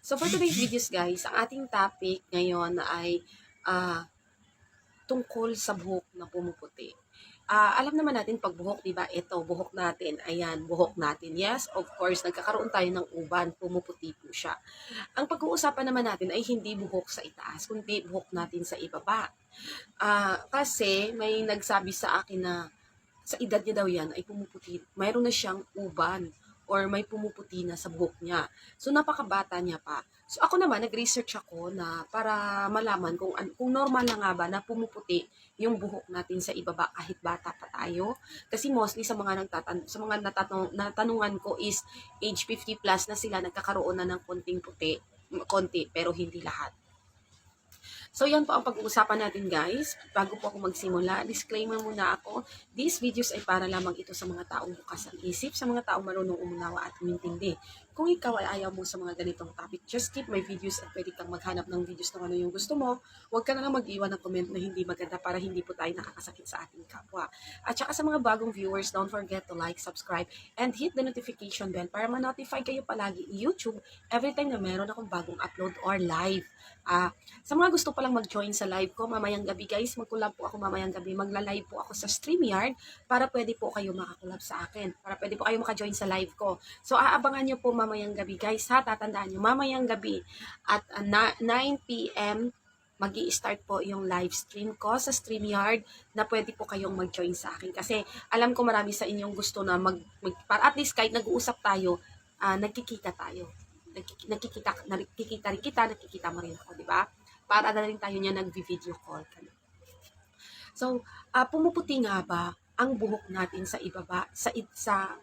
So for today's videos guys, ang ating topic ngayon ay ah, tungkol sa buhok na pumuputi. Ah, alam naman natin pag buhok, 'di ba? Ito, buhok natin. Ayan, buhok natin. Yes, of course, nagkakaroon tayo ng uban, pumuputi po siya. Ang pag-uusapan naman natin ay hindi buhok sa itaas, kundi buhok natin sa ibaba. Ah, kasi may nagsabi sa akin na sa edad niya daw yan ay pumuputi, mayroon na siyang uban or may pumuputi na sa buhok niya. So napakabata niya pa. So ako naman nag-research ako na para malaman kung kung normal na nga ba na pumuputi yung buhok natin sa ibaba kahit bata pa tayo. Kasi mostly sa mga nagtatan sa mga natatong, natanungan ko is age 50 plus na sila nagkakaroon na ng konting puti, konti pero hindi lahat. So yan po ang pag-uusapan natin guys. Bago po ako magsimula, disclaimer muna ako. These videos ay para lamang ito sa mga taong bukas ang isip, sa mga taong marunong umunawa at umintindi. Kung ikaw ay ayaw mo sa mga ganitong topic, just skip my videos at pwede kang maghanap ng videos na ano yung gusto mo. Huwag ka na lang mag-iwan ng comment na hindi maganda para hindi po tayo nakakasakit sa ating kapwa. At saka sa mga bagong viewers, don't forget to like, subscribe, and hit the notification bell para ma-notify kayo palagi YouTube every time na meron akong bagong upload or live. Ah, sa mga gusto palang mag-join sa live ko, mamayang gabi guys, magkulab po ako mamayang gabi. Magla-live po ako sa StreamYard para pwede po kayo makakulab sa akin. Para pwede po kayo maka-join sa live ko. So, aabangan nyo po mamayang gabi guys ha. Tatandaan nyo, mamayang gabi at ah, na- 9 p.m. mag start po yung live stream ko sa StreamYard na pwede po kayong mag-join sa akin. Kasi alam ko marami sa inyong gusto na mag, mag para at least kahit nag-uusap tayo, ah, nagkikita tayo nagkik- nakikita, nakikita rin kita, nakikita mo rin ako, di ba? Para na rin tayo niya nag-video call. So, ah, pumuputi nga ba ang buhok natin sa ibaba, sa, sa,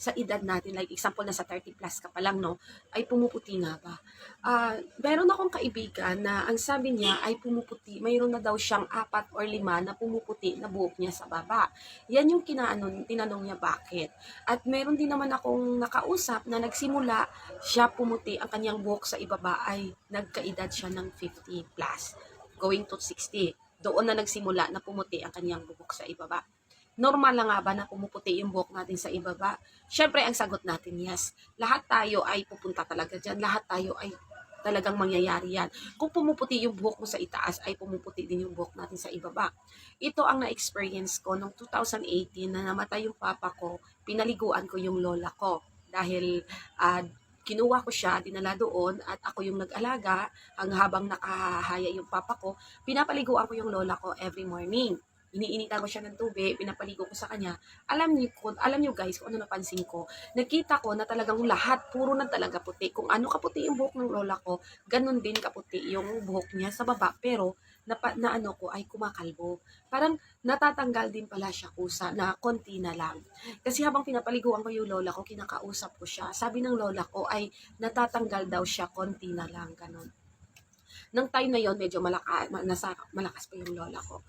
sa edad natin, like example na sa 30 plus ka pa lang, no, ay pumuputi nga ba? Ah, meron akong kaibigan na ang sabi niya ay pumuputi, mayroon na daw siyang apat or lima na pumuputi na buhok niya sa baba. Yan yung kinaano, tinanong niya bakit. At meron din naman akong nakausap na nagsimula siya pumuti ang kanyang buhok sa ibaba ay nagkaedad siya ng 50 plus, going to 60. Doon na nagsimula na pumuti ang kanyang buhok sa ibaba. Normal lang nga ba na pumuputi yung buhok natin sa ibaba? Siyempre, ang sagot natin, yes. Lahat tayo ay pupunta talaga dyan. Lahat tayo ay talagang mangyayari yan. Kung pumuputi yung buhok mo sa itaas, ay pumuputi din yung buhok natin sa ibaba. Ito ang na-experience ko noong 2018 na namatay yung papa ko, pinaliguan ko yung lola ko. Dahil ah, kinuha ko siya, dinala doon, at ako yung nag-alaga, ang habang nakahaya yung papa ko, pinapaliguan ko yung lola ko every morning. Iniinitan ko siya ng tubig, pinapaligo ko sa kanya. Alam niyo, ko- alam niyo guys, kung ano napansin ko, nakita ko na talagang lahat, puro na talaga puti. Kung ano kaputi yung buhok ng lola ko, ganun din kaputi yung buhok niya sa baba, pero na, na ano ko ay kumakalbo. Parang natatanggal din pala siya kusa na konti na lang. Kasi habang pinapaliguan ko yung lola ko, kinakausap ko siya. Sabi ng lola ko ay natatanggal daw siya konti na lang, ganun. Nang time na yon medyo malaka, ma- nasa, malakas pa yung lola ko.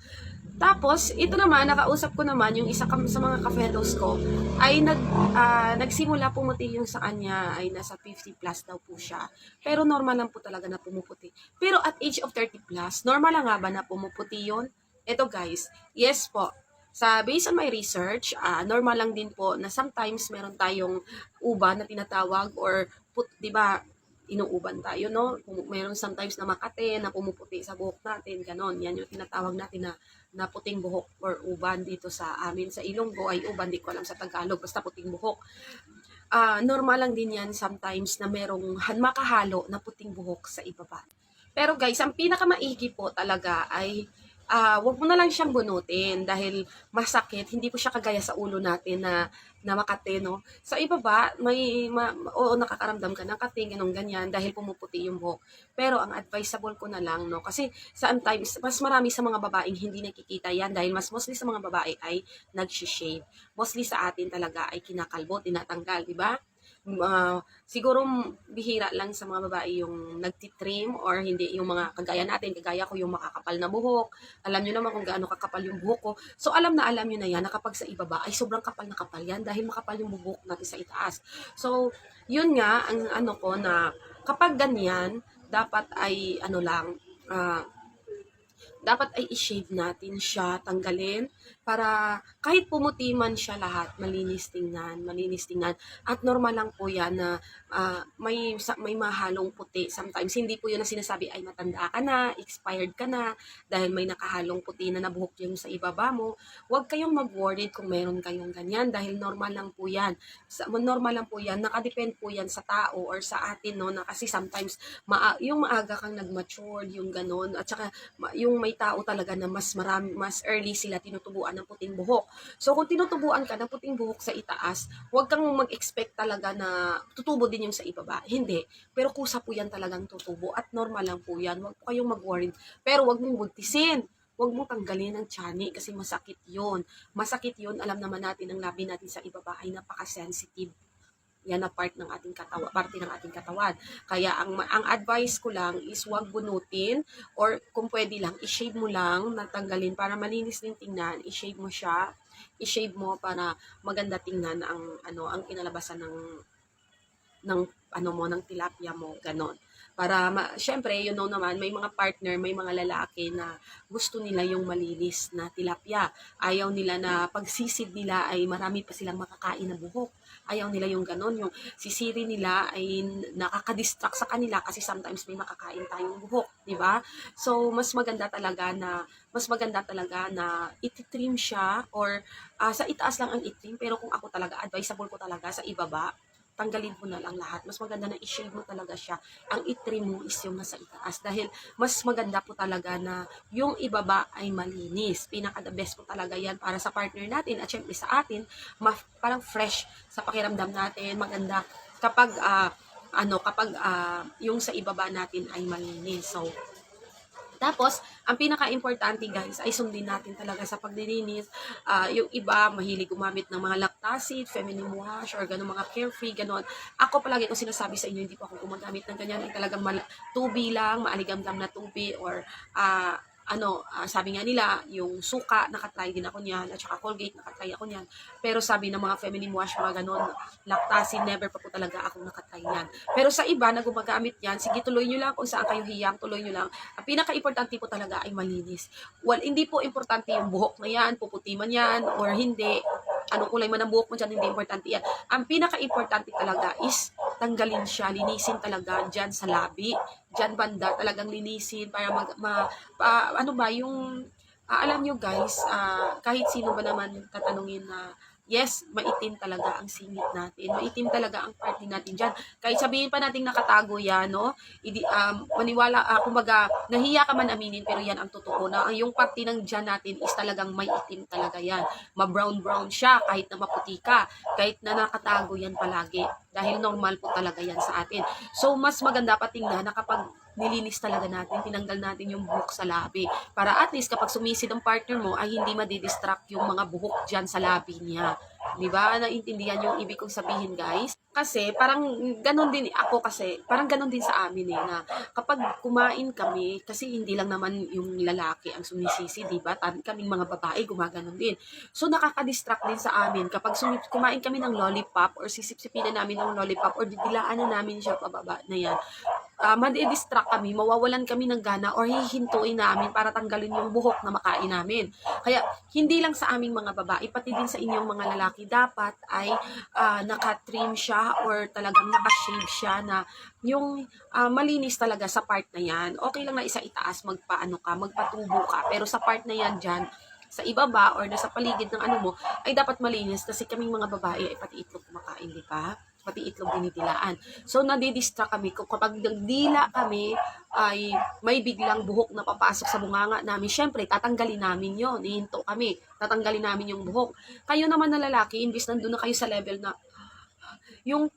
Tapos, ito naman, nakausap ko naman yung isa sa mga ka-fellows ko, ay nag, ah, nagsimula pumuti yung sa kanya, ay nasa 50 plus daw po siya. Pero normal lang po talaga na pumuputi. Pero at age of 30 plus, normal lang nga ba na pumuputi yon Ito guys, yes po. Sa based on my research, ah, normal lang din po na sometimes meron tayong uban na tinatawag or put, 'di ba, inuuban tayo, no? Meron sometimes na makate, na pumuputi sa buhok natin, ganon. Yan yung tinatawag natin na, na puting buhok or uban dito sa amin. Sa Ilonggo ay uban, di ko alam sa Tagalog, basta puting buhok. Ah, normal lang din yan sometimes na merong makahalo na puting buhok sa ibaba. Pero guys, ang pinakamaigi po talaga ay ah wag mo na lang siyang bunutin dahil masakit. Hindi po siya kagaya sa ulo natin na, na makate, no? Sa ibaba, may, ma, oo, nakakaramdam ka ng kate, ganun, ganyan, dahil pumuputi yung buhok. Pero ang advisable ko na lang, no? Kasi sometimes, mas marami sa mga babaeng hindi nakikita yan dahil mas mostly sa mga babae ay nag-shave. Mostly sa atin talaga ay kinakalbo, tinatanggal, di ba? Ah, siguro bihira lang sa mga babae yung nagtitrim or hindi yung mga kagaya natin, kagaya ko yung makakapal na buhok. Alam nyo naman kung gaano kakapal yung buhok ko. So alam na alam nyo na yan na sa ibaba ay sobrang kapal na kapal yan dahil makapal yung buhok natin sa itaas. So yun nga ang ano ko na kapag ganyan dapat ay ano lang ah, dapat ay i-shave natin siya, tanggalin, para kahit pumuti man siya lahat, malinis tingnan, malinis tingnan. At normal lang po yan na ah, may, may mahalong puti. Sometimes, hindi po yun na sinasabi ay matanda ka na, expired ka na, dahil may nakahalong puti na nabuhok yung sa ibaba mo. Huwag kayong mag-worried kung meron kayong ganyan, dahil normal lang po yan. Normal lang po yan, nakadepend po yan sa tao or sa atin, no, na kasi sometimes, maa, yung maaga kang nag-mature, yung ganon, at saka ma- yung may tao talaga na mas marami, mas early sila tinutubuan ng puting buhok. So kung tinutubuan ka ng puting buhok sa itaas, huwag kang mag-expect talaga na tutubo din yung sa ibaba. Hindi. Pero kusa po yan talagang tutubo at normal lang po yan. Huwag po kayong mag-worry. Pero huwag mong buntisin. Huwag mong tanggalin ang tiyan kasi masakit yon. Masakit yon. Alam naman natin ang labi natin sa ibaba ay napaka-sensitive yan na part ng ating katawan, parte ng ating katawan. Kaya ang ang advice ko lang is wag bunutin or kung pwede lang i-shave mo lang, natanggalin para malinis din tingnan, i-shave mo siya, i-shave mo para maganda tingnan ang ano ang kinalabasan ng ng ano mo ng tilapia mo, ganon. Para ma- syempre, you know naman, may mga partner, may mga lalaki na gusto nila yung malinis na tilapia. Ayaw nila na pagsisid nila ay marami pa silang makakain na buhok. Ayaw nila yung ganon, yung sisiri nila ay nakaka-distract sa kanila kasi sometimes may makakain tayong buhok, di ba? So, mas maganda talaga na mas maganda talaga na ititrim siya or ah, sa itaas lang ang itrim pero kung ako talaga advisable ko talaga sa ibaba tanggalin mo na lang lahat. Mas maganda na i-shave mo talaga siya. Ang itrim mo is yung nasa itaas. Dahil mas maganda po talaga na yung ibaba ay malinis. Pinaka the best po talaga yan para sa partner natin at syempre sa atin, parang fresh sa pakiramdam natin. Maganda kapag ah, ano kapag ah, yung sa ibaba natin ay malinis. So, tapos, ang pinaka-importante guys ay sundin natin talaga sa paglilinis. Ah, yung iba, mahilig gumamit ng mga lactacid, feminine wash, or gano'ng mga carefree, gano'n. Ako palagi ko sinasabi sa inyo, hindi po ako gumagamit ng ganyan. Ay talagang mal- tubi lang, maaligamgam na tubi, or ah, ano, ah, sabi nga nila, yung suka, nakatry din ako niyan, at saka Colgate, nakatry ako niyan. Pero sabi ng mga feminine wash, mga ganon, lactacid, never pa po talaga ako nakatry yan. Pero sa iba na gumagamit yan, sige tuloy nyo lang kung saan kayo hiyang, tuloy nyo lang. Ang pinaka-importante po talaga ay malinis. Well, hindi po importante yung buhok na yan, puputi yan, or hindi. Anong kulay man ang buhok mo dyan, hindi importante yan. Ang pinaka-importante talaga is tanggalin siya, linisin talaga dyan sa labi, dyan banda, talagang linisin para mag, ma, pa- ano ba, yung, ah, alam nyo guys, ah, kahit sino ba naman tatanungin na, yes, maitim talaga ang singit natin. Maitim talaga ang party natin dyan. Kahit sabihin pa natin nakatago yan, no? Idi, um, maniwala, uh, kumbaga, nahiya ka man aminin, pero yan ang totoo na ang yung party ng dyan natin is talagang may itim talaga yan. Ma-brown-brown siya kahit na maputi ka. Kahit na nakatago yan palagi. Dahil normal po talaga yan sa atin. So, mas maganda pa tingnan na kapag nilinis talaga natin, tinanggal natin yung buhok sa labi. Para at least kapag sumisid ang partner mo, ay hindi madidistract yung mga buhok dyan sa labi niya. Di ba? Naintindihan yung ibig kong sabihin, guys? Kasi, parang ganun din, ako kasi, parang ganun din sa amin eh, na kapag kumain kami, kasi hindi lang naman yung lalaki ang sumisisi, di ba? Kaming mga babae, gumaganon din. So, nakaka-distract din sa amin. Kapag sumi- kumain kami ng lollipop, or sisipsipin na namin ng lollipop, or didilaan na namin siya pababa na yan, uh, madidistract kami, mawawalan kami ng gana or hihintuin namin para tanggalin yung buhok na makain namin. Kaya hindi lang sa aming mga babae, pati din sa inyong mga lalaki, dapat ay uh, naka-trim siya or talagang naka-shave siya na yung uh, malinis talaga sa part na yan. Okay lang na isa itaas, magpaano ka, magpatubo ka, pero sa part na yan dyan, sa ibaba or nasa paligid ng ano mo, ay dapat malinis kasi kaming mga babae ay pati itlog kumakain, di ba? Pati itlog dinidilaan. So, nadidistract kami. Kapag nagdila kami, ay may biglang buhok na papasok sa bunganga namin. Siyempre, tatanggalin namin yon Ihinto kami. Tatanggalin namin yung buhok. Kayo naman na lalaki, imbis nandun na kayo sa level na yung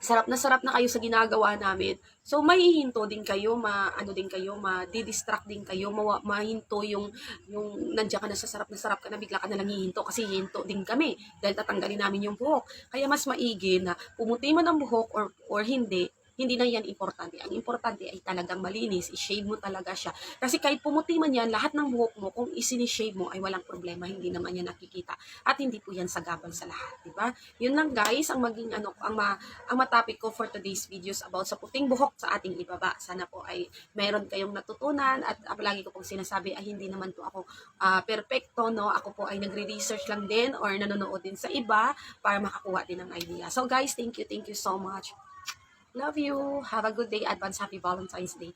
sarap na sarap na kayo sa ginagawa namin. So, mahihinto din kayo, ma, ano din kayo, ma-distract din kayo, ma, mahinto yung, yung nandiyan ka na sa sarap na sarap ka na, bigla ka na lang hihinto kasi hihinto din kami dahil tatanggalin namin yung buhok. Kaya mas maigi na pumuti man ang buhok or, or hindi, hindi na yan importante. Ang importante ay talagang malinis, i-shave mo talaga siya. Kasi kahit pumuti man yan, lahat ng buhok mo, kung isinishave mo ay walang problema, hindi naman yan nakikita. At hindi po yan sagabal sa lahat, di ba? Yun lang guys, ang maging ano, ang, ma, ang matopic ko for today's videos about sa puting buhok sa ating ibaba. Sana po ay meron kayong natutunan at uh, palagi ko pong sinasabi ay hindi naman po ako ah, perfecto, no? Ako po ay nagre-research lang din or nanonood din sa iba para makakuha din ng idea. So guys, thank you, thank you so much. Love you. Have a good day. Advance happy Valentine's Day.